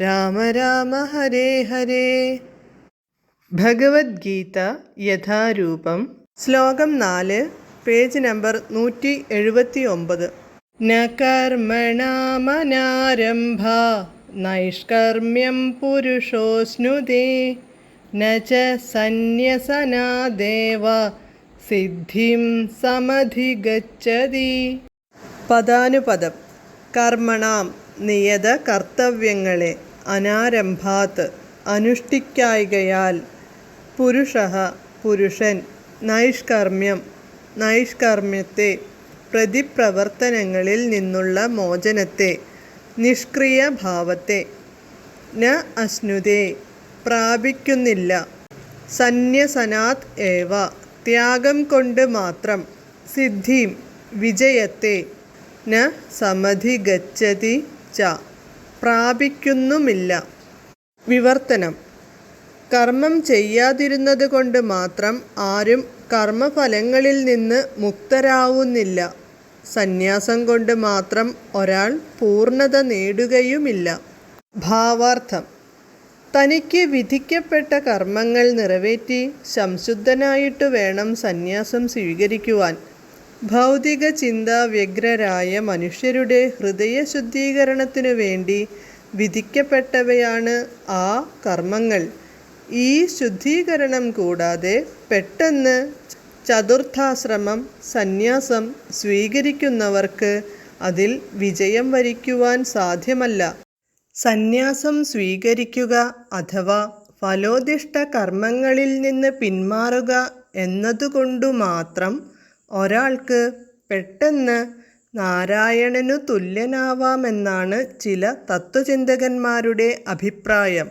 രാമ രാമ ഹരേ ഹരേ. ഭഗവത്ഗീത യഥാരൂപം. ശ്ലോകം നാല് page number നൂറ്റി എഴുപത്തി ഒമ്പത് നകർമ്മണാമനാരംഭ കർമ്മണാമനാരംഭ നൈഷ്കർമ്മ്യം പുരുഷോസ്നുതേ. നച സന്യസനാദേവ സിദ്ധിം സമധിഗച്ഛതി. പദാനുപദം. കർമ്മണാം നിയത കർത്തവ്യങ്ങളെ അനാരംഭാത്ത് അനുഷ്ഠിക്കായികയാൽ പുരുഷ പുരുഷൻ നൈഷ്കർമ്മ്യം നൈഷ്കർമ്മ്യത്തെ പ്രതിപ്രവർത്തനങ്ങളിൽ നിന്നുള്ള മോചനത്തെ നിഷ്ക്രിയ ഭാവത്തെ ന അശ്നുതേ പ്രാപിക്കുന്നില്ല. സന്യസനാത് ഏവ. ത്യാഗം കൊണ്ട് മാത്രം സിദ്ധിം വിജയത്തെ ന സമധിഗച്ഛതി ച. പ്രാപിക്കുന്നുമില്ല. വിവർത്തനം. കർമ്മം ചെയ്യാതിരുന്നത് കൊണ്ട് മാത്രം ആരും കർമ്മഫലങ്ങളിൽ നിന്ന് മുക്തരാവുന്നില്ല. സന്യാസം കൊണ്ട് മാത്രം ഒരാൾ പൂർണത നേടുകയുമില്ല. ഭാവാർത്ഥം. തനിക്ക് വിധിക്കപ്പെട്ട കർമ്മങ്ങൾ നിറവേറ്റി സംശുദ്ധനായിട്ട് വേണം സന്യാസം സ്വീകരിക്കുവാൻ. ഭൗതിക ചിന്താ വ്യഗ്രരായ മനുഷ്യരുടെ ഹൃദയ ശുദ്ധീകരണത്തിനു വേണ്ടി വിധിക്കപ്പെട്ടവയാണ് ആ കർമ്മങ്ങൾ. ഈ ശുദ്ധീകരണം കൂടാതെ പെട്ടെന്ന് ചതുർത്ഥാശ്രമം സന്യാസം സ്വീകരിക്കുന്നവർക്ക് അതിൽ വിജയം വരിക്കുവാൻ സാധ്യമല്ല. സന്യാസം സ്വീകരിക്കുക അഥവാ ഫലോദിഷ്ട കർമ്മങ്ങളിൽ നിന്ന് പിന്മാറുക എന്നതുകൊണ്ടു മാത്രം ഒരാൾക്ക് പെട്ടെന്ന് നാരായണനു തുല്യനാവാമെന്നാണ് ചില തത്വചിന്തകന്മാരുടെ അഭിപ്രായം.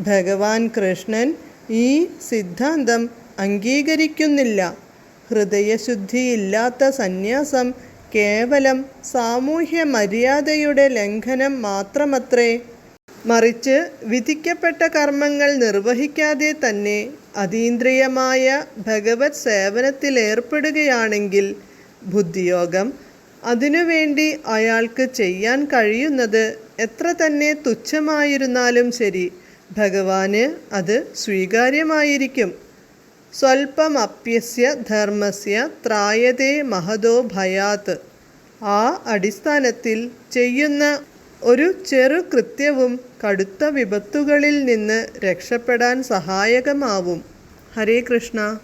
ഭഗവാൻ കൃഷ്ണൻ ഈ സിദ്ധാന്തം അംഗീകരിക്കുന്നില്ല. ഹൃദയശുദ്ധിയില്ലാത്ത സന്യാസം കേവലം സാമൂഹ്യ മര്യാദയുടെ ലംഘനം മാത്രമത്രേ മറിച്ച് വിധിക്കപ്പെട്ട കർമ്മങ്ങൾ നിർവഹിക്കാതെ തന്നെ അതീന്ദ്രിയമായ ഭഗവത് സേവനത്തിലേർപ്പെടുകയാണെങ്കിൽ ബുദ്ധിയോഗം അതിനുവേണ്ടി അയാൾക്ക് ചെയ്യാൻ കഴിയുന്നത് എത്ര തന്നെ തുച്ഛമായിരുന്നാലും ശരി ഭഗവാന് അത് സ്വീകാര്യമായിരിക്കും. സ്വൽപ്പമപ്യസ്യ ധർമ്മസ്യ ത്രായതേ മഹതോ ഭയാത്. ആ അടിസ്ഥാനത്തിൽ ചെയ്യുന്ന ഒരു ചെറു കൃത്യവും കടുത്ത വിപത്തുകളിൽ നിന്ന് രക്ഷപ്പെടാൻ സഹായകമാവും. ഹരേ കൃഷ്ണ.